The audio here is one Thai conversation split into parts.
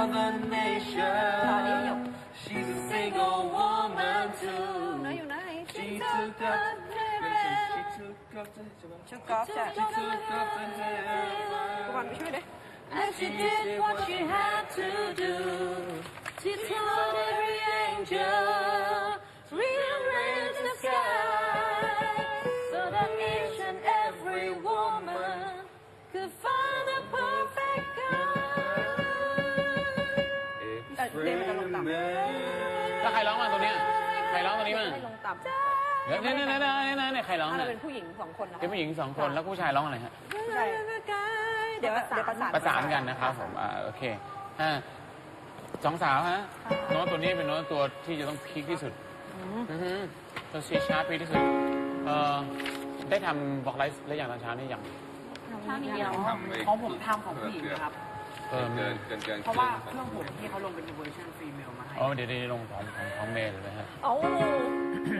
of the nation. She's a single woman อยู่ไหน too. อยู่ไหน She took up, she took up the ชุดกอล์ฟจ้ะ She took up the ทุกวัน heaven. ไปช่วยด้วย And she did what she had to do. She told every angel, rearrange the sky, so that each and every woman could find เพลงมันจะลงต่ำแล้วใครร้องมาตัวเนี้ยใครร้องตัวนี้มาให้ลงต่ำเดี๋ยวเนี่ยเนี่ยเนี่ยเนี่ยเนี่ยใครร้องถ้าเราเนี่ยเป็นผู้หญิงสองคนนะเป็นผู้หญิงสองคนแล้วผู้ชายร้องอะไรฮะใช่เดี๋ยวเดี๋ยวประสานประสานกันนะครับผมอ่าโอเคอ่าสองสาวฮะโน้ตตัวนี้เป็นโน้ตตัวที่จะต้องพีคที่สุดอือฮึตัวซีชาร์พีคที่สุดเอ่อได้ทำบอกไลฟ์แล้วอย่างตอนเช้านี่ยังถ้ามีเดียวทำไของผมทำของผู้หญิงนะครับ เออ เกินเกินเกินเพราะว่าเครื่องผมที่เขาลงเป็นเวอร์ชันฟรีเมลมาให้อ๋อเดี๋ยวเดี๋ยวลงของของของเมย์เลยนะฮะเอ้า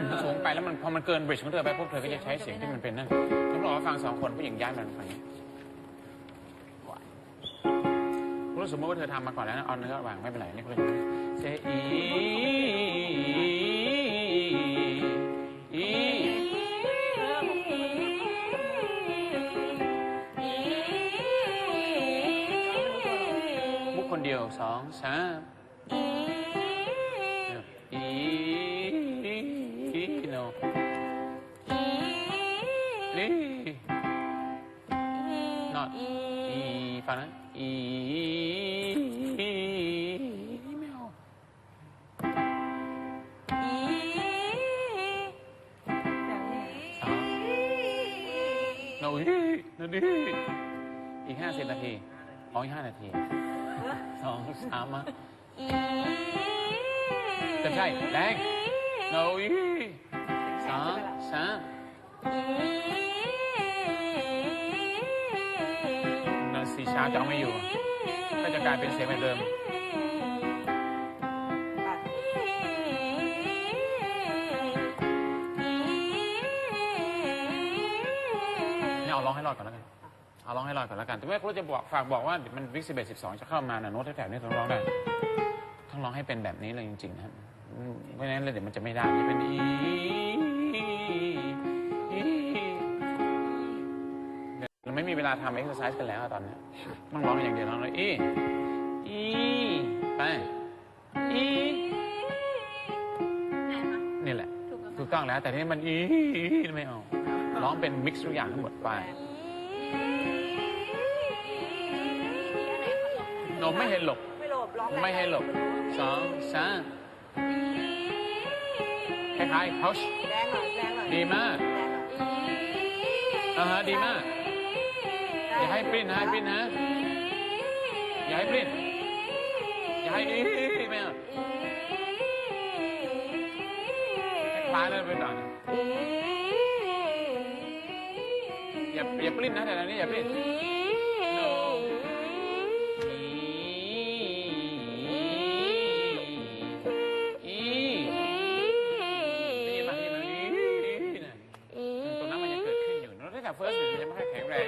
มันสูงไปแล้วมันพอมันเกินบริดจ์ของเธอไปปุ๊บเธอก็จะใช้เสียงที่มันเป็นนั่นฉันบอกว่าฟังสองคนผู้หญิงย้ายมันฝั่งนี้รู้สมมติว่าเธอทำมาก่อนแล้วนะเอาเนื้อวางไม่เป็นไรนี่คุณเซอีอี ดียวสองสามอีโนนี่ not อีฟังนะอีไม่เอาสามโนอีโนดีอีกห้าสิบนาทีอ๋ออีกห้านาที สองสามมาจะใช่แรงโนอีสามสามนาสีช้าจะเอาไม่อยู่ ก็จะกลายเป็นเสียงแบบเดิมเนี่ยเอาร้องให้รอดก่อนแล้วกัน เอาร้องให้รอดก่อนแล้วกัน แต่ว่าครูจะบอกฝากบอกว่ามันวิกสิบเอ็ดสิบสองจะเข้ามานะโน้ตแถวๆนี้ต้องร้องได้ต้องร้องให้เป็นแบบนี้เลยจริงๆนะครับเพราะฉะนั้นเลยเดี๋ยวมันจะไม่ได้จะเป็นอีเราไม่มีเวลาทำเอ็กซ์ไซส์กันแล้วตอนนี้ต้องร้องอย่างเดียวร้องเลยอีอีไปอีนี่แหละ ถูกต้องแล้วแต่ที่มันอีไม่เอาร้องเป็นมิกซ์ทุกอย่างทั้งหมดไป โนไม่เห็นหลบ ไม่หลบร้องแรงไม่ให้หลบสองสามคล้ายๆ push แรงหน่อยแรงหน่อยดีมากแรงหน่อยอ่าฮะดีมาก อย่าให้ปริ้นนะให้ปริ้นนะ อย่าให้ปริ้นอย่าให้อีไม่เอาคล้ายๆแล้วไปก่อนอย่าอย่าปริ้นนะแต่ตอนนี้อย่าปริ้น แข็งแรง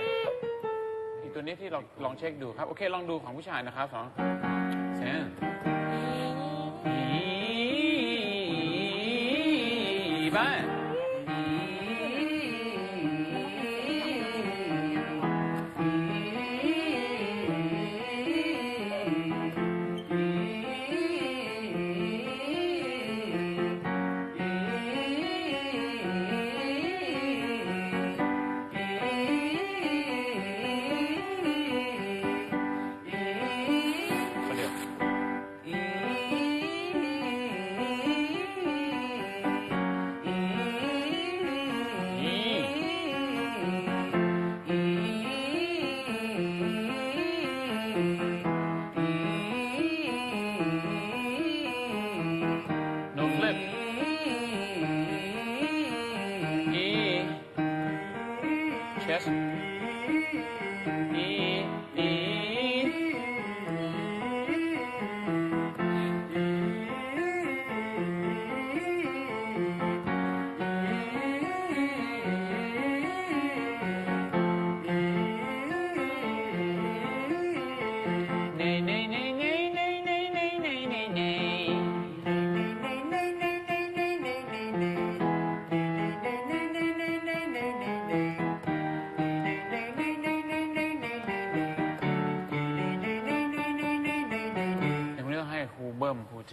อีกตัวนี้ที่เราลองเช็คดูครับ โอเค ลองดูของผู้ชายนะครับสองเสียงบ้าน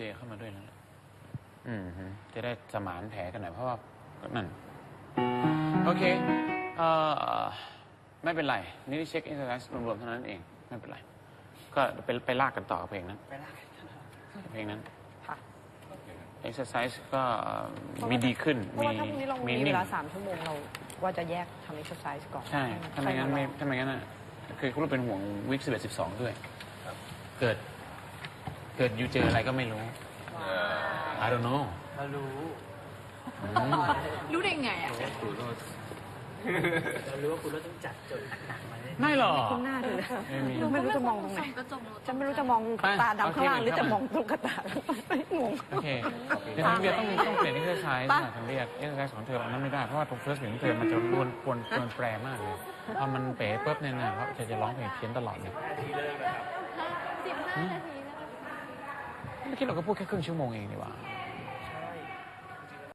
จเข้ามาด้วยนั่นแหละอืมฮึจะได้สมานแผลกันหน่อยเพราะว่าก็นั่นโอเคเอ่อไม่เป็นไร นี่เช็คอินเทอร์เน็ตรวมๆเท่านั้นเอง ไม่เป็นไร ก็ไปไปลากกันต่อกับเพลงนั้น ไปลากกันเพลงนั้นค่ะเอ็กซ์ไซส์ก็มีดีขึ้นเพราะมีว่าถ้าพรุ่งนี้เรามีนิ่เวงลาสามชั่วโมงเราว่าจะแยกทำเอ็กซ์ไซส์ก่อน ใช่ถ้าไม่งั้นไม่ถ้าไม่งั้นอะคือคุณรู้เป็นห่วงวิกสิบเอ็ดสิบสองด้วย เกิดเกิดอยู่เจออะไรก็ไม่รู้ I don't know เรารู้อืมรู้ได้ไงอะ เรารู้ว่าคุณเราต้องจัดจนหนักมาเลยไม่หรอกคุณหน้าเธอไม่มี ไม่รู้จะมองตรงไหน กระจกฉันไม่รู้จะมองตาดำข้างล่างหรือจะมองตรงกระตาไม่งง โอเคเดี๋ยวทางเบียร์ต้องต้องเปลี่ยนที่เธอใช้นะทางเบียร์เอ็กซ์ไซส์ของเธออันนั้นไม่ได้ เพราะว่าตรงเฟิร์สเพลงของเธอมันจะรวนกวนกวนแปรมากเลยพอมันเป๋ปุ๊บเนี่ยนะเพราะเธอจะร้องเพลงเพี้ยนตลอดเลย สิบห้านาที นะคะเมื่อกี้เราก็พูดแค่ครึ่งชั่วโมงเองดีกว่า